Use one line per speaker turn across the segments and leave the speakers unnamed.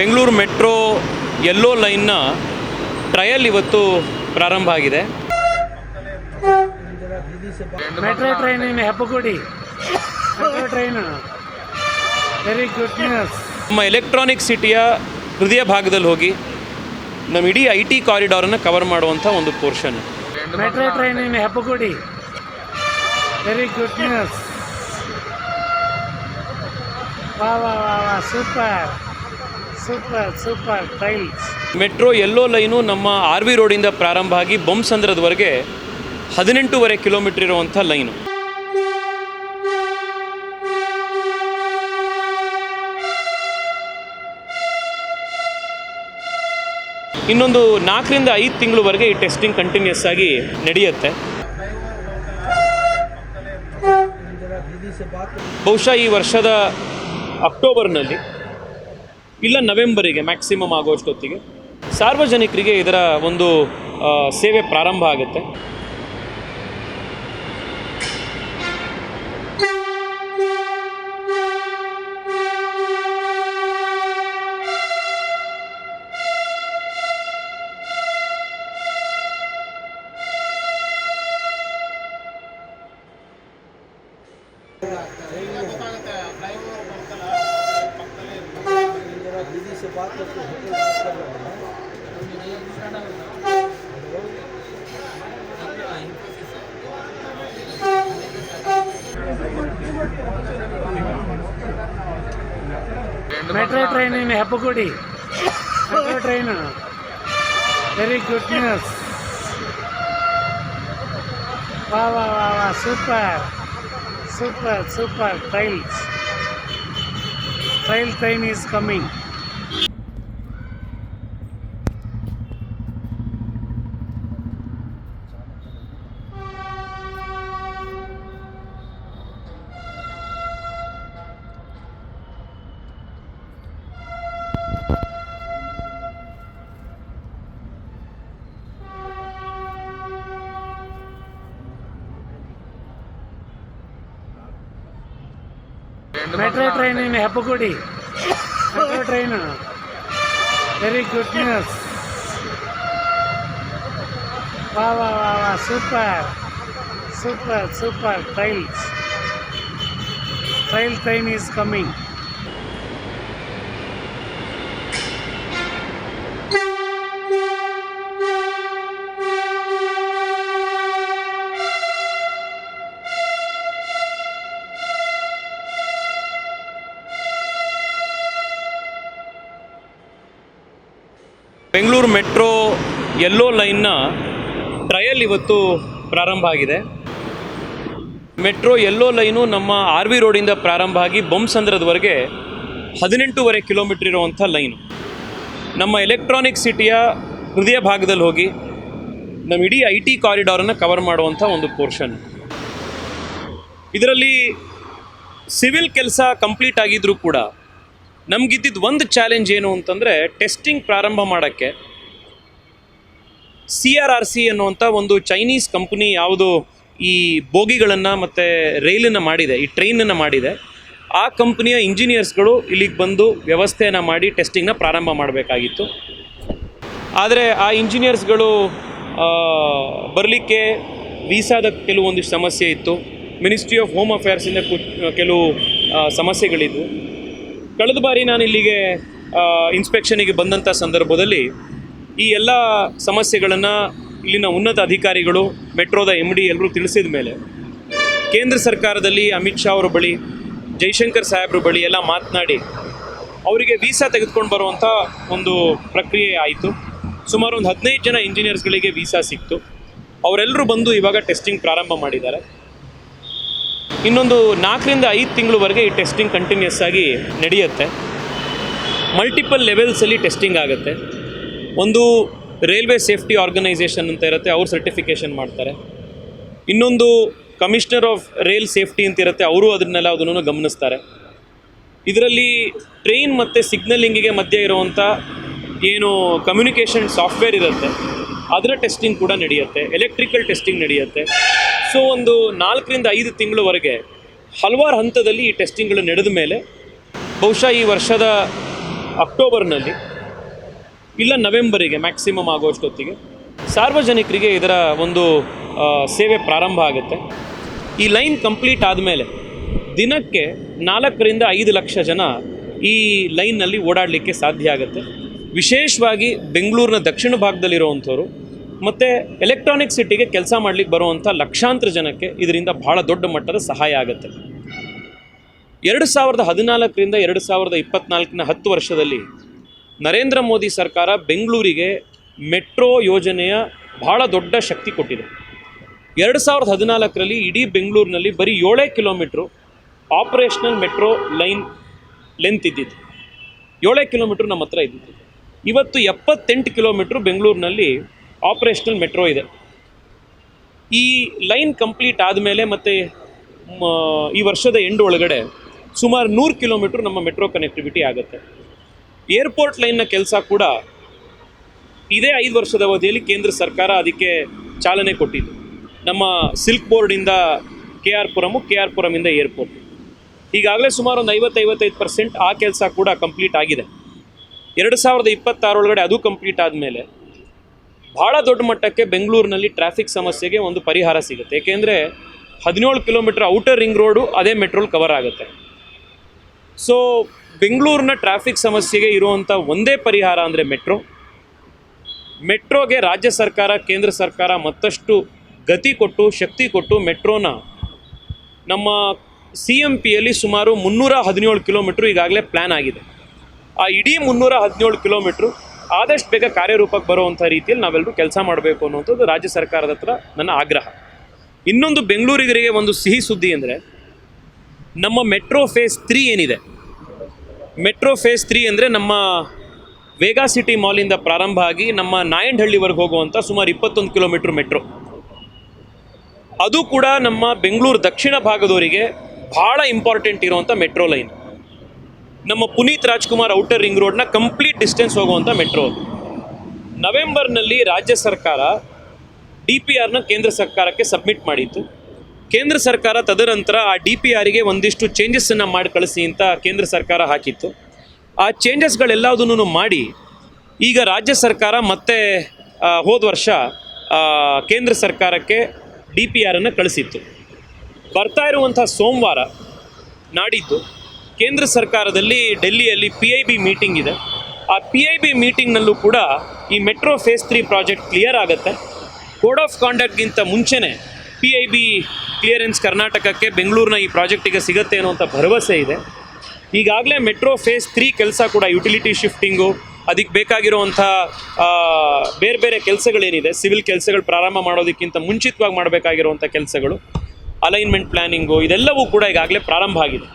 Bengaluru metro yellow ಲೈನ್ನ trial ಇವತ್ತು ಪ್ರಾರಂಭ ಆಗಿದೆ.
Metro train Hebbagodi. Metro train. Very good news
ನಮ್ಮ ಎಲೆಕ್ಟ್ರಾನಿಕ್ ಸಿಟಿಯ ಹೃದಯ ಭಾಗದಲ್ಲಿ ಹೋಗಿ ನಮ್ಮ ಇಡೀ ಐ ಟಿ ಕಾರಿಡಾರನ್ನು ಕವರ್ ಮಾಡುವಂಥ ಒಂದು portion
metro train in Hebbagodi. Very good news ವಾ ವಾ ವಾ ವಾ super super super tiles
metro yellow line ನಮ್ಮ ಆರ್ ವಿ ರೋಡಿಂದ ಪ್ರಾರಂಭ ಆಗಿ ಬೊಮ್ಮಸಂದ್ರದವರೆಗೆ ಹದಿನೆಂಟೂವರೆ ಕಿಲೋಮೀಟರ್ ಇರುವಂಥ ಲೈನು ಇನ್ನೊಂದು ನಾಲ್ಕರಿಂದ ಐದು ತಿಂಗಳವರೆಗೆ ಈ ಟೆಸ್ಟಿಂಗ್ ಕಂಟಿನ್ಯೂಸ್ ಆಗಿ ನಡೆಯುತ್ತೆ. ಬಹುಶಃ ಈ ವರ್ಷದ ಅಕ್ಟೋಬರ್ನಲ್ಲಿ ಇಲ್ಲ ನವೆಂಬರಿಗೆ ಮ್ಯಾಕ್ಸಿಮಮ್ ಆಗೋಷ್ಟೊತ್ತಿಗೆ ಸಾರ್ವಜನಿಕರಿಗೆ ಇದರ ಒಂದು ಸೇವೆ ಪ್ರಾರಂಭ ಆಗುತ್ತೆ.
Metro train in Hebbagodi metro train very good news ವಾ ವಾ ವಾ ವಾ super super super tiles trail train is coming metro train in Hebbagodi metro train very good news ವಾ ವಾ ವಾ ವಾ super super super trails trail train is coming
Bengaluru metro yellow ಲೈನ್ನ trial ಇವತ್ತು ಪ್ರಾರಂಭ ಆಗಿದೆ. ಮೆಟ್ರೋ ಯೆಲ್ಲೋ ಲೈನು ನಮ್ಮ R V ರೋಡಿಂದ ಪ್ರಾರಂಭ ಆಗಿ ಬೊಮ್ಮಸಂದ್ರದವರೆಗೆ ಹದಿನೆಂಟೂವರೆ ಕಿಲೋಮೀಟ್ರ್ ಇರುವಂಥ ಲೈನು. ನಮ್ಮ ಎಲೆಕ್ಟ್ರಾನಿಕ್ ಸಿಟಿಯ ಹೃದಯ ಭಾಗದಲ್ಲಿ ಹೋಗಿ ನಮ್ಮ ಇಡೀ ಐ ಟಿ ಕಾರಿಡಾರನ್ನು ಕವರ್ ಮಾಡುವಂಥ ಒಂದು ಪೋರ್ಷನ್ ಇದರಲ್ಲಿ ಸಿವಿಲ್ ಕೆಲಸ ಕಂಪ್ಲೀಟ್ ಆಗಿದ್ರೂ ಕೂಡ ನಮಗಿದ್ದಿದ್ದು ಒಂದು ಚಾಲೆಂಜ್ ಏನು ಅಂತಂದರೆ ಟೆಸ್ಟಿಂಗ್ ಪ್ರಾರಂಭ ಮಾಡೋಕ್ಕೆ ಸಿ ಆರ್ ಆರ್ ಸಿ ಅನ್ನುವಂಥ ಒಂದು ಚೈನೀಸ್ ಕಂಪ್ನಿ ಯಾವುದು ಈ ಬೋಗಿಗಳನ್ನು ಮತ್ತು ರೈಲನ್ನು ಮಾಡಿದೆ, ಈ ಟ್ರೈನನ್ನು ಮಾಡಿದೆ. ಆ ಕಂಪ್ನಿಯ ಇಂಜಿನಿಯರ್ಸ್ಗಳು ಇಲ್ಲಿಗೆ ಬಂದು ವ್ಯವಸ್ಥೆಯನ್ನು ಮಾಡಿ ಟೆಸ್ಟಿಂಗ್ನ ಪ್ರಾರಂಭ ಮಾಡಬೇಕಾಗಿತ್ತು. ಆದರೆ ಆ ಇಂಜಿನಿಯರ್ಸ್ಗಳು ಬರಲಿಕ್ಕೆ ವೀಸಾದ ಕೆಲವೊಂದಿಷ್ಟು ಸಮಸ್ಯೆ ಇತ್ತು. ಮಿನಿಸ್ಟ್ರಿ ಆಫ್ ಹೋಮ್ ಅಫೇರ್ಸಿಂದ ಕೆಲವು ಸಮಸ್ಯೆಗಳಿದ್ವು. ಕಳೆದ ಬಾರಿ ನಾನು ಇಲ್ಲಿಗೆ ಇನ್ಸ್ಪೆಕ್ಷನಿಗೆ ಬಂದಂಥ ಸಂದರ್ಭದಲ್ಲಿ ಈ ಎಲ್ಲ ಸಮಸ್ಯೆಗಳನ್ನು ಇಲ್ಲಿನ ಉನ್ನತ ಅಧಿಕಾರಿಗಳು, ಮೆಟ್ರೋದ ಎಂ ಡಿ ಎಲ್ಲರೂ ತಿಳಿಸಿದ ಮೇಲೆ ಕೇಂದ್ರ ಸರ್ಕಾರದಲ್ಲಿ ಅಮಿತ್ ಶಾ ಅವರ ಬಳಿ, ಜೈಶಂಕರ್ ಸಾಹೇಬ್ರ ಬಳಿ ಎಲ್ಲ ಮಾತನಾಡಿ ಅವರಿಗೆ ವೀಸಾ ತೆಗೆದುಕೊಂಡು ಬರುವಂಥ ಒಂದು ಪ್ರಕ್ರಿಯೆ ಆಯಿತು. ಸುಮಾರು ಒಂದು ಹದಿನೈದು ಜನ ಇಂಜಿನಿಯರ್ಸ್ಗಳಿಗೆ ವೀಸಾ ಸಿಕ್ತು. ಅವರೆಲ್ಲರೂ ಬಂದು ಇವಾಗ ಟೆಸ್ಟಿಂಗ್ ಪ್ರಾರಂಭ ಮಾಡಿದ್ದಾರೆ. ಇನ್ನೊಂದು ನಾಲ್ಕರಿಂದ ಐದು ತಿಂಗಳವರೆಗೆ ಈ ಟೆಸ್ಟಿಂಗ್ ಕಂಟಿನ್ಯೂಸ್ ಆಗಿ ನಡೆಯುತ್ತೆ. ಮಲ್ಟಿಪಲ್ ಲೆವೆಲ್ಸಲ್ಲಿ ಟೆಸ್ಟಿಂಗ್ ಆಗುತ್ತೆ. ಒಂದು ರೈಲ್ವೆ ಸೇಫ್ಟಿ ಆರ್ಗನೈಸೇಷನ್ ಅಂತ ಇರುತ್ತೆ, ಅವ್ರು ಸರ್ಟಿಫಿಕೇಷನ್ ಮಾಡ್ತಾರೆ. ಇನ್ನೊಂದು ಕಮಿಷನರ್ ಆಫ್ ರೈಲ್ ಸೇಫ್ಟಿ ಅಂತ ಇರುತ್ತೆ, ಅವರು ಅದನ್ನೆಲ್ಲ ಅದನ್ನು ಗಮನಿಸ್ತಾರೆ. ಇದರಲ್ಲಿ ಟ್ರೈನ್ ಮತ್ತು ಸಿಗ್ನಲಿಂಗಿಗೆ ಮಧ್ಯೆ ಇರುವಂಥ ಏನು ಕಮ್ಯುನಿಕೇಷನ್ ಸಾಫ್ಟ್ವೇರ್ ಇರುತ್ತೆ, ಅದರ ಟೆಸ್ಟಿಂಗ್ ಕೂಡ ನಡೆಯುತ್ತೆ ಎಲೆಕ್ಟ್ರಿಕಲ್ ಟೆಸ್ಟಿಂಗ್ ನಡೆಯುತ್ತೆ. ಸೊ ಒಂದು ನಾಲ್ಕರಿಂದ ಐದು ತಿಂಗಳವರೆಗೆ ಹಲವಾರು ಹಂತದಲ್ಲಿ ಈ ಟೆಸ್ಟಿಂಗ್ಗಳು ನಡೆದ ಮೇಲೆ, ಬಹುಶಃ ಈ ವರ್ಷದ ಅಕ್ಟೋಬರ್ನಲ್ಲಿ ಇಲ್ಲ ನವೆಂಬರಿಗೆ ಮ್ಯಾಕ್ಸಿಮಮ್ ಆಗೋಷ್ಟೊತ್ತಿಗೆ ಸಾರ್ವಜನಿಕರಿಗೆ ಇದರ ಒಂದು ಸೇವೆ ಪ್ರಾರಂಭ ಆಗುತ್ತೆ. ಈ ಲೈನ್ ಕಂಪ್ಲೀಟ್ ಆದಮೇಲೆ ದಿನಕ್ಕೆ ನಾಲ್ಕರಿಂದ ಐದು ಲಕ್ಷ ಜನ ಈ ಲೈನ್ನಲ್ಲಿ ಓಡಾಡಲಿಕ್ಕೆ ಸಾಧ್ಯ ಆಗುತ್ತೆ. ವಿಶೇಷವಾಗಿ ಬೆಂಗಳೂರಿನ ದಕ್ಷಿಣ ಭಾಗದಲ್ಲಿರುವಂಥವ್ರು ಮತ್ತು ಎಲೆಕ್ಟ್ರಾನಿಕ್ ಸಿಟಿಗೆ ಕೆಲಸ ಮಾಡಲಿಕ್ಕೆ ಬರುವಂಥ ಲಕ್ಷಾಂತರ ಜನಕ್ಕೆ ಇದರಿಂದ ಭಾಳ ದೊಡ್ಡ ಮಟ್ಟದ ಸಹಾಯ ಆಗುತ್ತೆ. ಎರಡು ಸಾವಿರದ ಹದಿನಾಲ್ಕರಿಂದ ಎರಡು ಸಾವಿರದ ಇಪ್ಪತ್ನಾಲ್ಕನ ಹತ್ತು ವರ್ಷದಲ್ಲಿ ನರೇಂದ್ರ ಮೋದಿ ಸರ್ಕಾರ ಬೆಂಗಳೂರಿಗೆ ಮೆಟ್ರೋ ಯೋಜನೆಯ ಬಹಳ ದೊಡ್ಡ ಶಕ್ತಿ ಕೊಟ್ಟಿದೆ. ಎರಡು ಸಾವಿರದ ಹದಿನಾಲ್ಕರಲ್ಲಿ ಇಡೀ ಬೆಂಗಳೂರಿನಲ್ಲಿ ಬರೀ ಏಳೇ kilometre operational metro line length ಇದ್ದಿದ್ದು. ಏಳೇ ಕಿಲೋಮೀಟ್ರ್ ನಮ್ಮ ಹತ್ರ ಇದ್ದಿದ್ದು. ಇವತ್ತು ಎಪ್ಪತ್ತೆಂಟು ಕಿಲೋಮೀಟ್ರ್ ಬೆಂಗಳೂರಿನಲ್ಲಿ ಆಪರೇಷನಲ್ ಮೆಟ್ರೋ ಇದೆ. ಈ ಲೈನ್ ಕಂಪ್ಲೀಟ್ ಆದಮೇಲೆ ಮತ್ತು ಈ ವರ್ಷದ ಎಂಡ್ ಒಳಗಡೆ ಸುಮಾರು ನೂರು ಕಿಲೋಮೀಟ್ರ್ ನಮ್ಮ ಮೆಟ್ರೋ ಕನೆಕ್ಟಿವಿಟಿ ಆಗುತ್ತೆ. ಏರ್ಪೋರ್ಟ್ ಲೈನ್ನ ಕೆಲಸ ಕೂಡ ಇದೇ ಐದು ವರ್ಷದ ಅವಧಿಯಲ್ಲಿ ಕೇಂದ್ರ ಸರ್ಕಾರ ಅದಕ್ಕೆ ಚಾಲನೆ ಕೊಟ್ಟಿದ್ದು. ನಮ್ಮ silk ಬೋರ್ಡಿಂದ K R Puram K R ಪುರಮಿಂದ airport. ಈಗಾಗಲೇ ಸುಮಾರು ಒಂದು ಐವತ್ತೈವತ್ತೈದು ಪರ್ಸೆಂಟ್ ಆ ಕೆಲಸ ಕೂಡ ಕಂಪ್ಲೀಟ್ ಆಗಿದೆ. ಎರಡು ಸಾವಿರದ ಇಪ್ಪತ್ತಾರೊಳಗಡೆ ಅದು ಕಂಪ್ಲೀಟ್ ಆದಮೇಲೆ ಭಾಳ ದೊಡ್ಡ ಮಟ್ಟಕ್ಕೆ ಬೆಂಗಳೂರಿನಲ್ಲಿ ಟ್ರಾಫಿಕ್ ಸಮಸ್ಯೆಗೆ ಒಂದು ಪರಿಹಾರ ಸಿಗುತ್ತೆ. ಏಕೆಂದರೆ ಹದಿನೇಳು ಕಿಲೋಮೀಟರ್ ಔಟರ್ ರಿಂಗ್ ರೋಡು, ಅದೇ ಮೆಟ್ರೋಲ್ ಕವರ್ ಆಗುತ್ತೆ. ಸೊ ಬೆಂಗಳೂರಿನ ಟ್ರಾಫಿಕ್ ಸಮಸ್ಯೆಗೆ ಇರುವಂಥ ಒಂದೇ ಪರಿಹಾರ ಅಂದರೆ ಮೆಟ್ರೋ ಮೆಟ್ರೋಗೆ ರಾಜ್ಯ ಸರ್ಕಾರ, ಕೇಂದ್ರ ಸರ್ಕಾರ ಮತ್ತಷ್ಟು ಗತಿ ಕೊಟ್ಟು, ಶಕ್ತಿ ಕೊಟ್ಟು ಮೆಟ್ರೋನ ನಮ್ಮ ಸಿ ಎಂ ಪಿಯಲ್ಲಿ ಸುಮಾರು ಮುನ್ನೂರ ಹದಿನೇಳು ಕಿಲೋಮೀಟ್ರ್ ಈಗಾಗಲೇ ಪ್ಲ್ಯಾನ್ ಆಗಿದೆ. ಆ ಇಡೀ ಮುನ್ನೂರ ಹದಿನೇಳು ಕಿಲೋಮೀಟ್ರು ಆದಷ್ಟು ಬೇಗ ಕಾರ್ಯರೂಪಕ್ಕೆ ಬರುವಂಥ ರೀತಿಯಲ್ಲಿ ನಾವೆಲ್ಲರೂ ಕೆಲಸ ಮಾಡಬೇಕು ಅನ್ನುವಂಥದ್ದು ರಾಜ್ಯ ಸರ್ಕಾರದ ಹತ್ರ ನನ್ನ ಆಗ್ರಹ. ಇನ್ನೊಂದು ಬೆಂಗಳೂರಿಗರಿಗೆ ಒಂದು ಸಿಹಿ ಸುದ್ದಿ ಅಂದರೆ ನಮ್ಮ ಮೆಟ್ರೋ ಫೇಸ್ ತ್ರೀ ಏನಿದೆ? ಮೆಟ್ರೋ ಫೇಸ್ ತ್ರೀ ಅಂದರೆ ನಮ್ಮ ವೇಗಾ ಸಿಟಿ ಮಾಲಿಂದ ಪ್ರಾರಂಭ ಆಗಿ ನಮ್ಮ ನಾಯಂಡಹಳ್ಳಿವರೆಗೆ ಹೋಗುವಂಥ ಸುಮಾರು ಇಪ್ಪತ್ತೊಂದು ಕಿಲೋಮೀಟ್ರ್ ಮೆಟ್ರೋ ಅದು ಕೂಡ ನಮ್ಮ ಬೆಂಗಳೂರು ದಕ್ಷಿಣ ಭಾಗದವರಿಗೆ ಭಾಳ ಇಂಪಾರ್ಟೆಂಟ್ ಇರುವಂಥ ಮೆಟ್ರೋ ಲೈನ್ ನಮ್ಮ ಪುನೀತ್ ರಾಜ್ಕುಮಾರ್ ಔಟರ್ ರಿಂಗ್ ರೋಡ್ನ ಕಂಪ್ಲೀಟ್ ಡಿಸ್ಟೆನ್ಸ್ ಹೋಗುವಂಥ ಮೆಟ್ರೋ ನವೆಂಬರ್ನಲ್ಲಿ ರಾಜ್ಯ ಸರ್ಕಾರ ಡಿ ಪಿ ಆರ್ನ ಕೇಂದ್ರ ಸರ್ಕಾರಕ್ಕೆ ಸಬ್ಮಿಟ್ ಮಾಡಿತ್ತು. ಕೇಂದ್ರ ಸರ್ಕಾರ ತದನಂತರ ಆ ಡಿ ಪಿ ಆರಿಗೆ ಒಂದಿಷ್ಟು ಚೇಂಜಸ್ಸನ್ನು ಮಾಡಿ ಕಳಿಸಿ ಅಂತ ಕೇಂದ್ರ ಸರ್ಕಾರ ಹಾಕಿತ್ತು. ಆ ಚೇಂಜಸ್ಗಳೆಲ್ಲದನ್ನು ಮಾಡಿ ಈಗ ರಾಜ್ಯ ಸರ್ಕಾರ ಮತ್ತೆ ಹೋದ ವರ್ಷ ಕೇಂದ್ರ ಸರ್ಕಾರಕ್ಕೆ ಡಿ ಪಿ ಆರನ್ನು ಕಳಿಸಿತ್ತು. ಬರ್ತಾ ಇರುವಂಥ ಸೋಮವಾರ ನಾಡಿದ್ದು ಕೇಂದ್ರ ಸರ್ಕಾರದಲ್ಲಿ ಡೆಲ್ಲಿಯಲ್ಲಿ ಪಿ ಐ ಬಿ ಮೀಟಿಂಗ್ ಇದೆ. ಆ ಪಿ ಐ ಬಿ ಮೀಟಿಂಗ್ನಲ್ಲೂ ಕೂಡ ಈ metro phase three project clear ಆಗುತ್ತೆ. ಕೋಡ್ ಆಫ್ ಕಾಂಡಕ್ಟ್ಗಿಂತ ಮುಂಚೆನೇ ಪಿ ಐ ಬಿ ಕ್ಲಿಯರೆನ್ಸ್ ಕರ್ನಾಟಕಕ್ಕೆ ಬೆಂಗಳೂರಿನ ಈ ಪ್ರಾಜೆಕ್ಟಿಗೆ ಸಿಗುತ್ತೆ ಅನ್ನುವಂಥ ಭರವಸೆ ಇದೆ. ಈಗಾಗಲೇ ಮೆಟ್ರೋ ಫೇಸ್ ತ್ರೀ ಕೆಲಸ ಕೂಡ ಯುಟಿಲಿಟಿ ಶಿಫ್ಟಿಂಗು ಅದಕ್ಕೆ ಬೇಕಾಗಿರುವಂಥ ಬೇರೆ ಬೇರೆ ಕೆಲಸಗಳೇನಿದೆ ಸಿವಿಲ್ ಕೆಲಸಗಳು ಪ್ರಾರಂಭ ಮಾಡೋದಕ್ಕಿಂತ ಮುಂಚಿತವಾಗಿ ಮಾಡಬೇಕಾಗಿರುವಂಥ ಕೆಲಸಗಳು ಅಲೈನ್ಮೆಂಟ್ ಪ್ಲ್ಯಾನಿಂಗು ಇದೆಲ್ಲವೂ ಕೂಡ ಈಗಾಗಲೇ ಪ್ರಾರಂಭ ಆಗಿದೆ.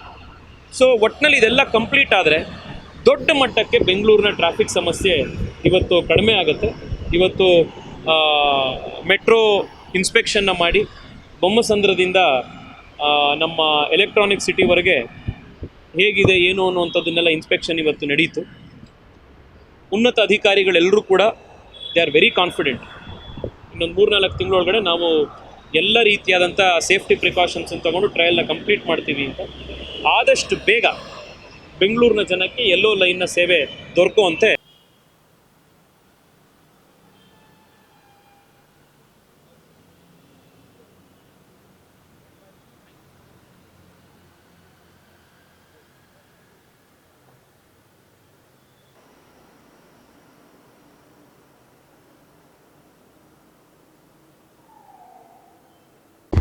ಸೊ ಒಟ್ಟಿನಲ್ಲಿ ಇದೆಲ್ಲ ಕಂಪ್ಲೀಟ್ ಆದರೆ, ದೊಡ್ಡ ಮಟ್ಟಕ್ಕೆ ಬೆಂಗಳೂರಿನ ಟ್ರಾಫಿಕ್ ಸಮಸ್ಯೆ ಇವತ್ತು ಕಡಿಮೆ ಆಗುತ್ತೆ. ಇವತ್ತು ಮೆಟ್ರೋ ಇನ್ಸ್ಪೆಕ್ಷನ್ನ ಮಾಡಿ ಬೊಮ್ಮಸಂದ್ರದಿಂದ ನಮ್ಮ ಎಲೆಕ್ಟ್ರಾನಿಕ್ ಸಿಟಿವರೆಗೆ ಹೇಗಿದೆ, ಏನು ಅನ್ನುವಂಥದ್ದನ್ನೆಲ್ಲ ಇನ್ಸ್ಪೆಕ್ಷನ್ ಇವತ್ತು ನಡೀತು. ಉನ್ನತ ಅಧಿಕಾರಿಗಳೆಲ್ಲರೂ ಕೂಡ ದೇ ಆರ್ ವೆರಿ ಕಾನ್ಫಿಡೆಂಟ್ ಇನ್ನೊಂದು ಮೂರ್ನಾಲ್ಕು ತಿಂಗಳೊಳಗಡೆ ನಾವು ಎಲ್ಲ ರೀತಿಯಾದಂಥ ಸೇಫ್ಟಿ ಪ್ರಿಕಾಷನ್ಸನ್ನು ತಗೊಂಡು ಟ್ರಯಲ್ನ ಕಂಪ್ಲೀಟ್ ಮಾಡ್ತೀವಿ ಅಂತ. ಆದಷ್ಟು ಬೇಗ ಬೆಂಗಳೂರಿನ ಜನಕ್ಕೆ ಎಲ್ಲೋ ಲೈನ್ನ ಸೇವೆ ದೊರಕುವಂತೆ